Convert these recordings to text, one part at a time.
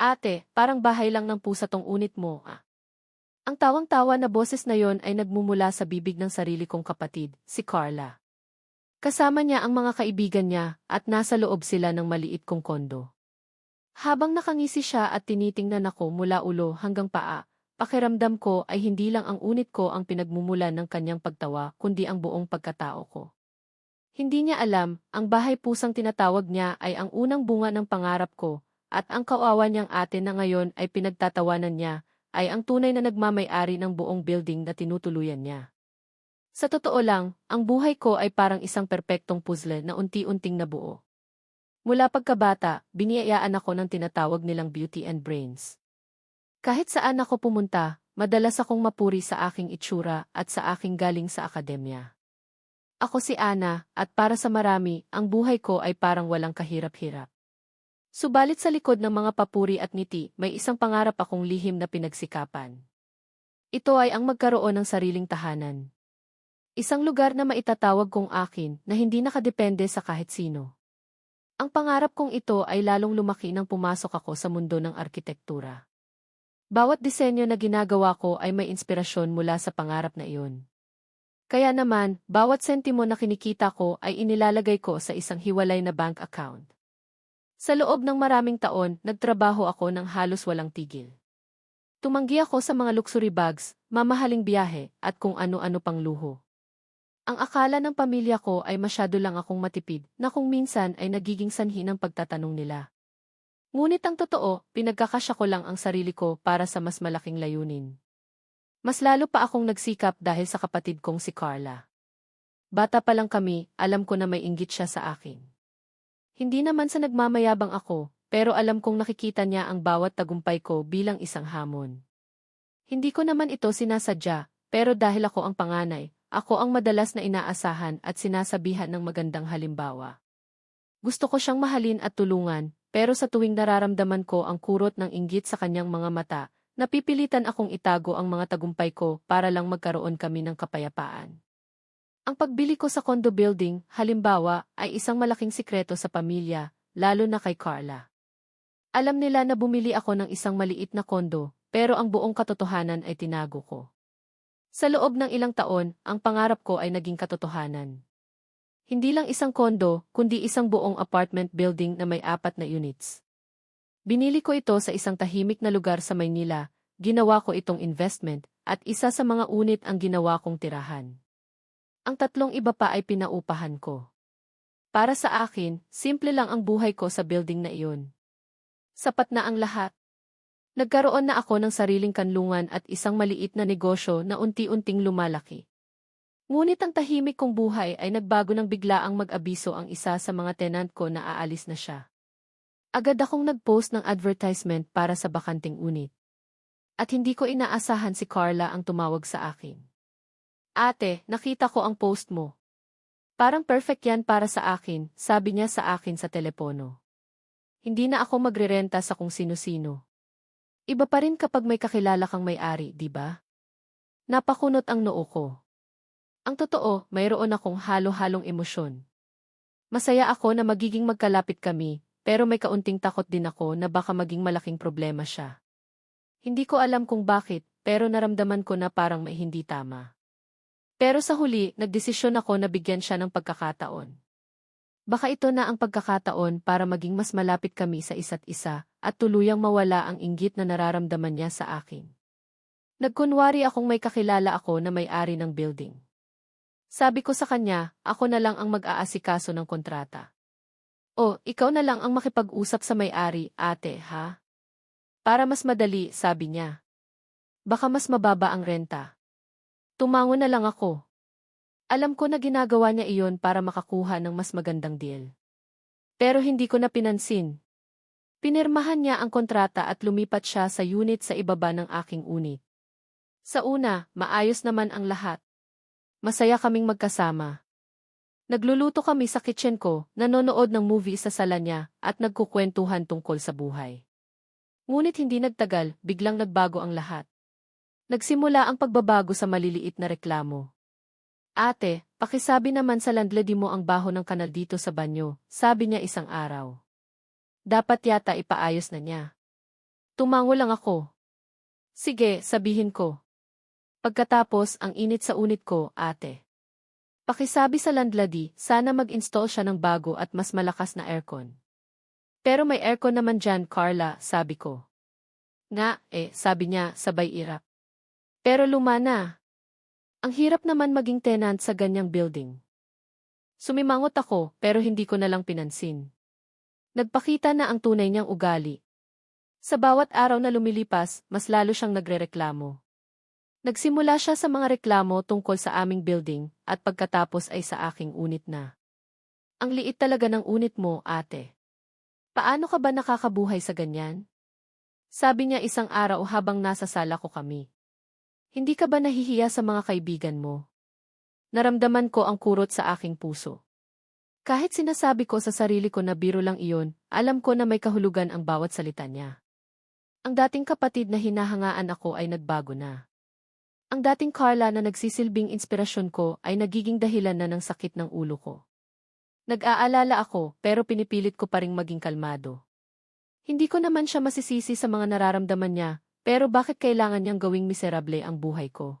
Ate, parang bahay lang ng pusa tong unit mo, ah. Ang tawang-tawa na boses na yon ay nagmumula sa bibig ng sarili kong kapatid, si Carla. Kasama niya ang mga kaibigan niya at nasa loob sila ng maliit kong kondo. Habang nakangisi siya at tinitingnan ako mula ulo hanggang paa, pakiramdam ko ay hindi lang ang unit ko ang pinagmumulan ng kanyang pagtawa kundi ang buong pagkatao ko. Hindi niya alam, ang bahay pusang tinatawag niya ay ang unang bunga ng pangarap ko, at ang kawawa niyang ate na ngayon ay pinagtatawanan niya, ay ang tunay na nagmamay-ari ng buong building na tinutuluyan niya. Sa totoo lang, ang buhay ko ay parang isang perpektong puzzle na unti-unting nabuo. Mula pagkabata, biniyayaan ako ng tinatawag nilang beauty and brains. Kahit saan ako pumunta, madalas akong mapuri sa aking itsura at sa aking galing sa akademya. Ako si Ana, at para sa marami, ang buhay ko ay parang walang kahirap-hirap. Subalit sa likod ng mga papuri at ngiti, may isang pangarap akong lihim na pinagsikapan. Ito ay ang magkaroon ng sariling tahanan. Isang lugar na maitatawag kong akin na hindi nakadepende sa kahit sino. Ang pangarap kong ito ay lalong lumaki nang pumasok ako sa mundo ng arkitektura. Bawat disenyo na ginagawa ko ay may inspirasyon mula sa pangarap na iyon. Kaya naman, bawat sentimo na kinikita ko ay inilalagay ko sa isang hiwalay na bank account. Sa loob ng maraming taon, nagtrabaho ako ng halos walang tigil. Tumanggi ako sa mga luxury bags, mamahaling biyahe, at kung ano-ano pang luho. Ang akala ng pamilya ko ay masyado lang akong matipid na kung minsan ay nagiging sanhi ng pagtatanong nila. Ngunit ang totoo, pinagkakasya ko lang ang sarili ko para sa mas malaking layunin. Mas lalo pa akong nagsikap dahil sa kapatid kong si Carla. Bata pa lang kami, alam ko na may inggit siya sa akin. Hindi naman sa nagmamayabang ako, pero alam kong nakikita niya ang bawat tagumpay ko bilang isang hamon. Hindi ko naman ito sinasadya, pero dahil ako ang panganay, ako ang madalas na inaasahan at sinasabihan ng magandang halimbawa. Gusto ko siyang mahalin at tulungan, pero sa tuwing nararamdaman ko ang kurot ng inggit sa kanyang mga mata, napipilitan akong itago ang mga tagumpay ko para lang magkaroon kami ng kapayapaan. Ang pagbili ko sa condo building, halimbawa, ay isang malaking sikreto sa pamilya, lalo na kay Carla. Alam nila na bumili ako ng isang maliit na kondo, pero ang buong katotohanan ay tinago ko. Sa loob ng ilang taon, ang pangarap ko ay naging katotohanan. Hindi lang isang kondo, kundi isang buong apartment building na may apat na units. Binili ko ito sa isang tahimik na lugar sa Maynila, ginawa ko itong investment, at isa sa mga unit ang ginawa kong tirahan. Ang tatlong iba pa ay pinaupahan ko. Para sa akin, simple lang ang buhay ko sa building na iyon. Sapat na ang lahat. Nagkaroon na ako ng sariling kanlungan at isang maliit na negosyo na unti-unting lumalaki. Ngunit ang tahimik kong buhay ay nagbago ng biglaang mag-abiso ang isa sa mga tenant ko na aalis na siya. Agad akong nag-post ng advertisement para sa bakanting unit. At hindi ko inaasahan si Carla ang tumawag sa akin. Ate, nakita ko ang post mo. Parang perfect yan para sa akin, sabi niya sa akin sa telepono. Hindi na ako magrerenta sa kung sino-sino. Iba pa rin kapag may kakilala kang may-ari, di ba? Napakunot ang noo ko. Ang totoo, mayroon akong halo-halong emosyon. Masaya ako na magiging magkalapit kami, pero may kaunting takot din ako na baka maging malaking problema siya. Hindi ko alam kung bakit, pero naramdaman ko na parang may hindi tama. Pero sa huli, nagdesisyon ako na bigyan siya ng pagkakataon. Baka ito na ang pagkakataon para maging mas malapit kami sa isa't isa at tuluyang mawala ang inggit na nararamdaman niya sa akin. Nagkunwari akong may kakilala ako na may-ari ng building. Sabi ko sa kanya, ako na lang ang mag-aasikaso ng kontrata. O, ikaw na lang ang makipag-usap sa may-ari, ate, ha? Para mas madali, sabi niya. Baka mas mababa ang renta. Tumango na lang ako. Alam ko na ginagawa niya iyon para makakuha ng mas magandang deal. Pero hindi ko na pinansin. Pinirmahan niya ang kontrata at lumipat siya sa unit sa ibaba ng aking unit. Sa una, maayos naman ang lahat. Masaya kaming magkasama. Nagluluto kami sa kitchen ko, nanonood ng movie sa sala niya, at nagkukwentuhan tungkol sa buhay. Ngunit hindi nagtagal, biglang nagbago ang lahat. Nagsimula ang pagbabago sa maliliit na reklamo. Ate, pakisabi naman sa landlady mo ang baho ng kanal dito sa banyo, sabi niya isang araw. Dapat yata ipaayos na niya. Tumango lang ako. Sige, sabihin ko. Pagkatapos, ang init sa unit ko, ate. Pakisabi sa landlady, sana mag-install siya ng bago at mas malakas na aircon. Pero may aircon naman dyan, Carla, sabi ko. Nga, eh, sabi niya, sabay irap. Pero luma na. Ang hirap naman maging tenant sa ganyang building. Sumimangot ako, pero hindi ko na lang pinansin. Nagpakita na ang tunay niyang ugali. Sa bawat araw na lumilipas, mas lalo siyang nagrereklamo. Nagsimula siya sa mga reklamo tungkol sa aming building, at pagkatapos ay sa aking unit na. Ang liit talaga ng unit mo, ate. Paano ka ba nakakabuhay sa ganyan? Sabi niya isang araw habang nasa sala ko kami. Hindi ka ba nahihiya sa mga kaibigan mo? Naramdaman ko ang kurot sa aking puso. Kahit sinasabi ko sa sarili ko na biro lang iyon, alam ko na may kahulugan ang bawat salita niya. Ang dating kapatid na hinahangaan ako ay nagbago na. Ang dating Carla na nagsisilbing inspirasyon ko ay nagiging dahilan na ng sakit ng ulo ko. Nag-aalala ako pero pinipilit ko pa ring maging kalmado. Hindi ko naman siya masisisi sa mga nararamdaman niya, pero bakit kailangan niyang gawing miserable ang buhay ko?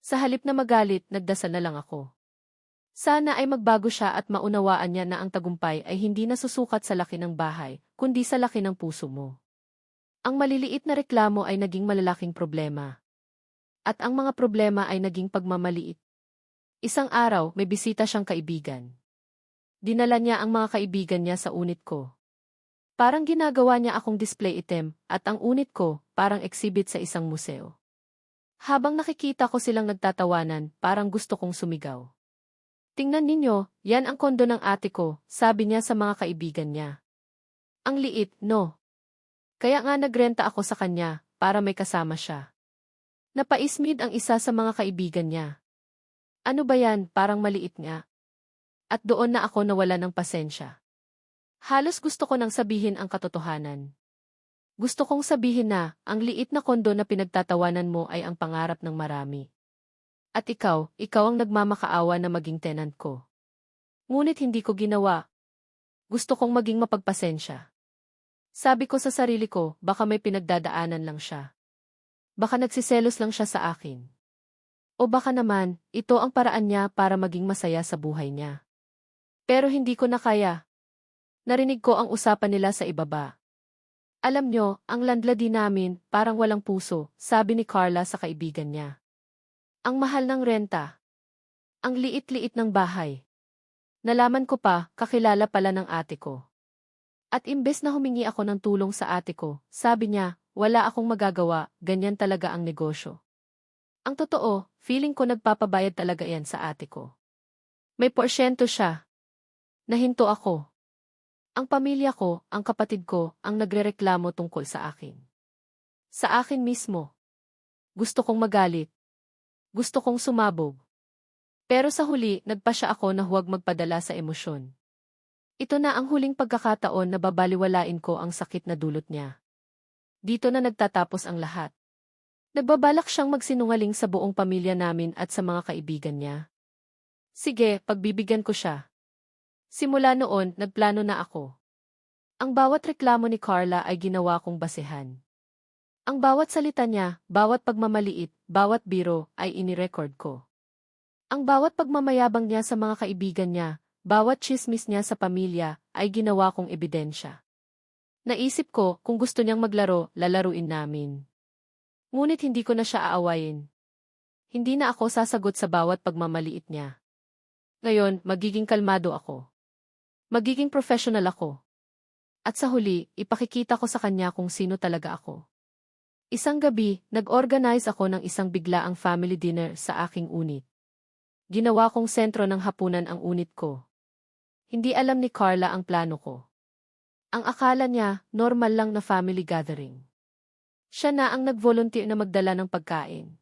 Sa halip na magalit, nagdasal na lang ako. Sana ay magbago siya at maunawaan niya na ang tagumpay ay hindi nasusukat sa laki ng bahay, kundi sa laki ng puso mo. Ang maliliit na reklamo ay naging malalaking problema. At ang mga problema ay naging pagmamaliit. Isang araw, may bisita siyang kaibigan. Dinala niya ang mga kaibigan niya sa unit ko. Parang ginagawa niya akong display item, at ang unit ko, parang exhibit sa isang museo. Habang nakikita ko silang nagtatawanan, parang gusto kong sumigaw. Tingnan ninyo, yan ang kondo ng ate ko, sabi niya sa mga kaibigan niya. Ang liit, no? Kaya nga nagrenta ako sa kanya, para may kasama siya. Napaismid ang isa sa mga kaibigan niya. Ano ba yan, parang maliit nga. At doon na ako nawala ng pasensya. Halos gusto ko nang sabihin ang katotohanan. Gusto kong sabihin na, ang liit na kondo na pinagtatawanan mo ay ang pangarap ng marami. At ikaw, ikaw ang nagmamakaawa na maging tenant ko. Ngunit hindi ko ginawa. Gusto kong maging mapagpasensya. Sabi ko sa sarili ko, baka may pinagdadaanan lang siya. Baka nagsiselos lang siya sa akin. O baka naman, ito ang paraan niya para maging masaya sa buhay niya. Pero hindi ko na kaya, Narinig ko ang usapan nila sa ibaba. Alam nyo, ang landlady namin, parang walang puso, sabi ni Carla sa kaibigan niya. Ang mahal ng renta. Ang liit-liit ng bahay. Nalaman ko pa, kakilala pala ng ate ko. At imbes na humingi ako ng tulong sa ate ko, sabi niya, wala akong magagawa, ganyan talaga ang negosyo. Ang totoo, feeling ko nagpapabayad talaga yan sa ate ko. May porsyento siya. Nahinto ako. Ang pamilya ko, ang kapatid ko, ang nagrereklamo tungkol sa akin. Sa akin mismo. Gusto kong magalit. Gusto kong sumabog. Pero sa huli, nagpa siya ako na huwag magpadala sa emosyon. Ito na ang huling pagkakataon na babaliwalain ko ang sakit na dulot niya. Dito na nagtatapos ang lahat. Nagbabalak siyang magsinungaling sa buong pamilya namin at sa mga kaibigan niya. Sige, pagbibigyan ko siya. Simula noon, nagplano na ako. Ang bawat reklamo ni Carla ay ginawa kong basehan. Ang bawat salita niya, bawat pagmamaliit, bawat biro, ay inirecord ko. Ang bawat pagmamayabang niya sa mga kaibigan niya, bawat chismis niya sa pamilya, ay ginawa kong ebidensya. Naisip ko, kung gusto niyang maglaro, lalaruin namin. Ngunit hindi ko na siya aawayin. Hindi na ako sasagot sa bawat pagmamaliit niya. Ngayon, magiging kalmado ako. Magiging professional ako. At sa huli, ipakikita ko sa kanya kung sino talaga ako. Isang gabi, nag-organize ako ng isang biglaang family dinner sa aking unit. Ginawa kong sentro ng hapunan ang unit ko. Hindi alam ni Carla ang plano ko. Ang akala niya, normal lang na family gathering. Siya na ang nag-volunteer na magdala ng pagkain.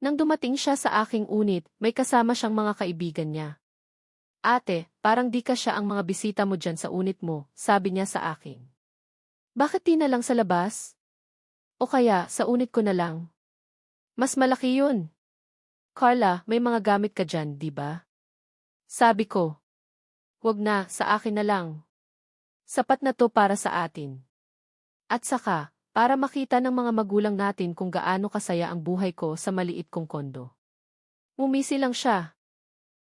Nang dumating siya sa aking unit, may kasama siyang mga kaibigan niya. Ate, parang di ka siya ang mga bisita mo dyan sa unit mo, sabi niya sa akin. Bakit di na lang sa labas? O kaya, sa unit ko na lang? Mas malaki yun. Carla, may mga gamit ka dyan, di ba? Sabi ko. Huwag na, sa akin na lang. Sapat na to para sa atin. At saka, para makita ng mga magulang natin kung gaano kasaya ang buhay ko sa maliit kong kondo. Umisi lang siya.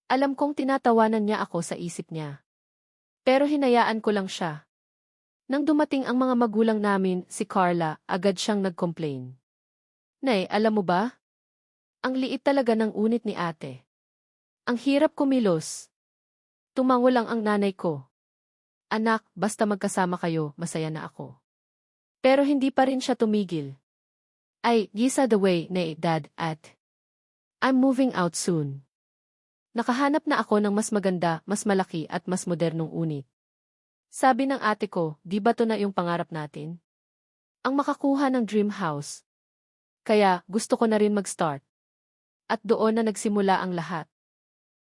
Alam kong tinatawanan niya ako sa isip niya. Pero hinayaan ko lang siya. Nang dumating ang mga magulang namin, si Carla, agad siyang nag-complain. Nay, alam mo ba? Ang liit talaga ng unit ni ate. Ang hirap kumilos. Tumango lang ang nanay ko. Anak, basta magkasama kayo, masaya na ako. Pero hindi pa rin siya tumigil. Ay, Gisa the way, nay, dad, at I'm moving out soon. Nakahanap na ako ng mas maganda, mas malaki at mas modernong unit. Sabi ng ate ko, di ba to na yung pangarap natin? Ang makakuha ng dream house. Kaya, gusto ko na rin mag-start. At doon na nagsimula ang lahat.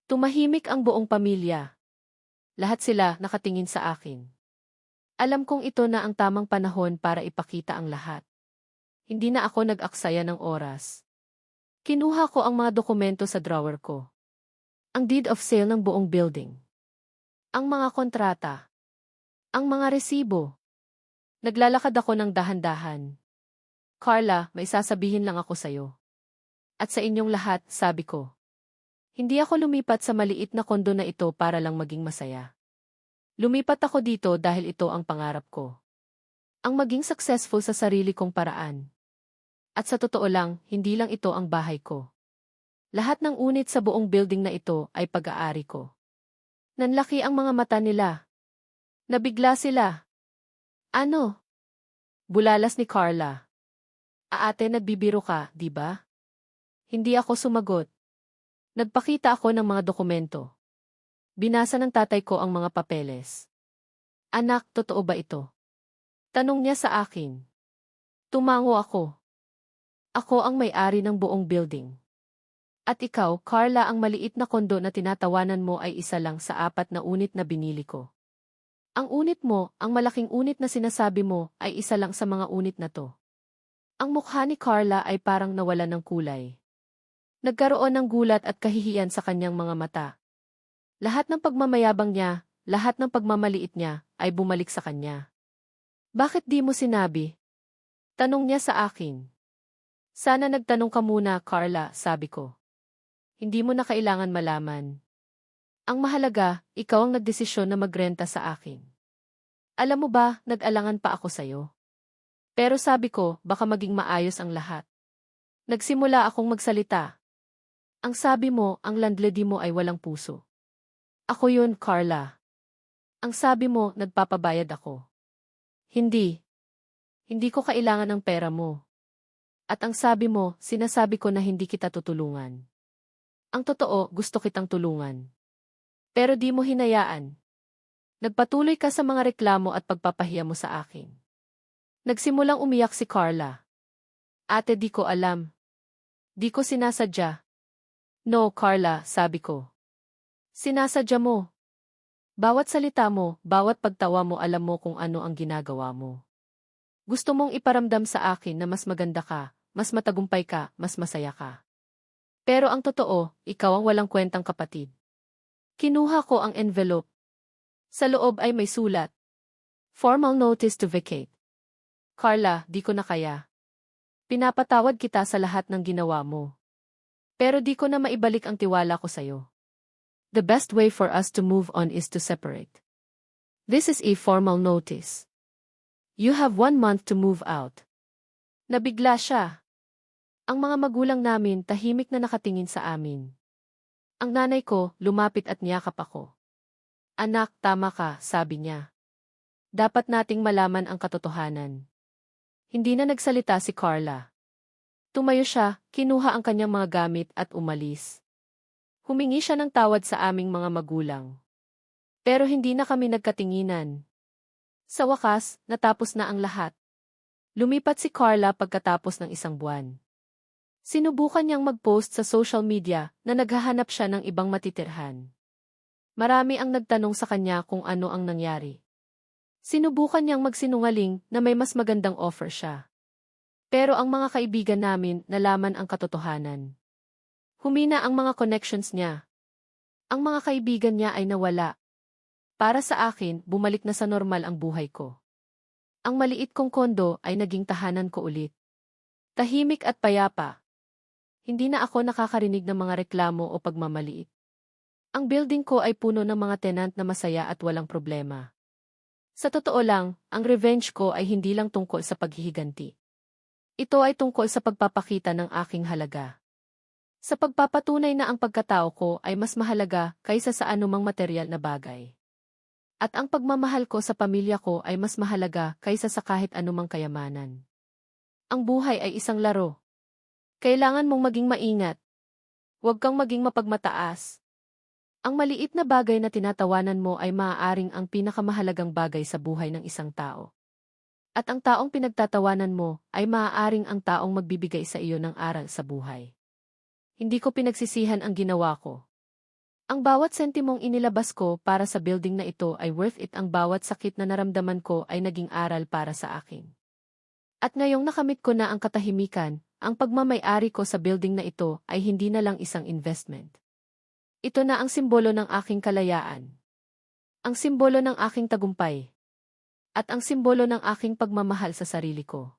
Tumahimik ang buong pamilya. Lahat sila nakatingin sa akin. Alam kong ito na ang tamang panahon para ipakita ang lahat. Hindi na ako nag-aksaya ng oras. Kinuha ko ang mga dokumento sa drawer ko. Ang deed of sale ng buong building. Ang mga kontrata. Ang mga resibo. Naglalakad ako ng dahan-dahan. Carla, may sasabihin lang ako sa'yo. At sa inyong lahat, sabi ko. Hindi ako lumipat sa maliit na kondo na ito para lang maging masaya. Lumipat ako dito dahil ito ang pangarap ko. Ang maging successful sa sarili kong paraan. At sa totoo lang, hindi lang ito ang bahay ko. Lahat ng unit sa buong building na ito ay pag-aari ko. Nanlaki ang mga mata nila. Nabigla sila. Ano? Bulalas ni Carla. Aate nagbibiro ka, di ba? Hindi ako sumagot. Nagpakita ako ng mga dokumento. Binasa ng tatay ko ang mga papeles. Anak, totoo ba ito? Tanong niya sa akin. Tumango ako. Ako ang may-ari ng buong building. At ikaw, Carla, ang maliit na kondo na tinatawanan mo ay isa lang sa apat na unit na binili ko. Ang unit mo, ang malaking unit na sinasabi mo, ay isa lang sa mga unit na to. Ang mukha ni Carla ay parang nawala ng kulay. Nagkaroon ng gulat at kahihiyan sa kanyang mga mata. Lahat ng pagmamayabang niya, lahat ng pagmamaliit niya, ay bumalik sa kanya. Bakit di mo sinabi? Tanong niya sa akin. Sana nagtanong ka muna, Carla, sabi ko. Hindi mo na kailangan malaman. Ang mahalaga, ikaw ang nagdesisyon na magrenta sa akin. Alam mo ba, nag-alangan pa ako sa'yo. Pero sabi ko, baka maging maayos ang lahat. Nagsimula akong magsalita. Ang sabi mo, ang landlady mo ay walang puso. Ako yun, Carla. Ang sabi mo, nagpapabayad ako. Hindi. Hindi ko kailangan ng pera mo. At ang sabi mo, sinasabi ko na hindi kita tutulungan. Ang totoo, gusto kitang tulungan. Pero di mo hinayaan. Nagpatuloy ka sa mga reklamo at pagpapahiya mo sa akin. Nagsimulang umiyak si Carla. Ate di ko alam. Di ko sinasadya. No, Carla, sabi ko. Sinasadya mo. Bawat salita mo, bawat pagtawa mo alam mo kung ano ang ginagawa mo. Gusto mong iparamdam sa akin na mas maganda ka, mas matagumpay ka, mas masaya ka. Pero ang totoo, ikaw ang walang kwentang kapatid. Kinuha ko ang envelope. Sa loob ay may sulat. Formal notice to vacate. Carla, di ko na kaya. Pinapatawad kita sa lahat ng ginawa mo. Pero di ko na maibalik ang tiwala ko sa'yo. The best way for us to move on is to separate. This is a formal notice. You have one month to move out. Nabigla siya. Ang mga magulang namin tahimik na nakatingin sa amin. Ang nanay ko, lumapit at niyakap ako. Anak, tama ka, sabi niya. Dapat nating malaman ang katotohanan. Hindi na nagsalita si Carla. Tumayo siya, kinuha ang kanyang mga gamit at umalis. Humingi siya ng tawad sa aming mga magulang. Pero hindi na kami nagkatinginan. Sa wakas, natapos na ang lahat. Lumipat si Carla pagkatapos ng isang buwan. Sinubukan niyang mag-post sa social media na naghahanap siya ng ibang matitirhan. Marami ang nagtanong sa kanya kung ano ang nangyari. Sinubukan niyang magsinungaling na may mas magandang offer siya. Pero ang mga kaibigan namin nalaman ang katotohanan. Humina ang mga connections niya. Ang mga kaibigan niya ay nawala. Para sa akin, bumalik na sa normal ang buhay ko. Ang maliit kong kondo ay naging tahanan ko ulit. Tahimik at payapa. Hindi na ako nakakarinig ng mga reklamo o pagmamaliit. Ang building ko ay puno ng mga tenant na masaya at walang problema. Sa totoo lang, ang revenge ko ay hindi lang tungkol sa paghihiganti. Ito ay tungkol sa pagpapakita ng aking halaga. Sa pagpapatunay na ang pagkatao ko ay mas mahalaga kaysa sa anumang material na bagay. At ang pagmamahal ko sa pamilya ko ay mas mahalaga kaysa sa kahit anumang kayamanan. Ang buhay ay isang laro. Kailangan mong maging maingat. Huwag kang maging mapagmataas. Ang maliit na bagay na tinatawanan mo ay maaaring ang pinakamahalagang bagay sa buhay ng isang tao. At ang taong pinagtatawanan mo ay maaaring ang taong magbibigay sa iyo ng aral sa buhay. Hindi ko pinagsisihan ang ginawa ko. Ang bawat sentimong inilabas ko para sa building na ito ay worth it ang bawat sakit na naramdaman ko ay naging aral para sa akin. At ngayong nakamit ko na ang katahimikan, ang pagmamayari ko sa building na ito ay hindi na lang isang investment. Ito na ang simbolo ng aking kalayaan. Ang simbolo ng aking tagumpay. At ang simbolo ng aking pagmamahal sa sarili ko.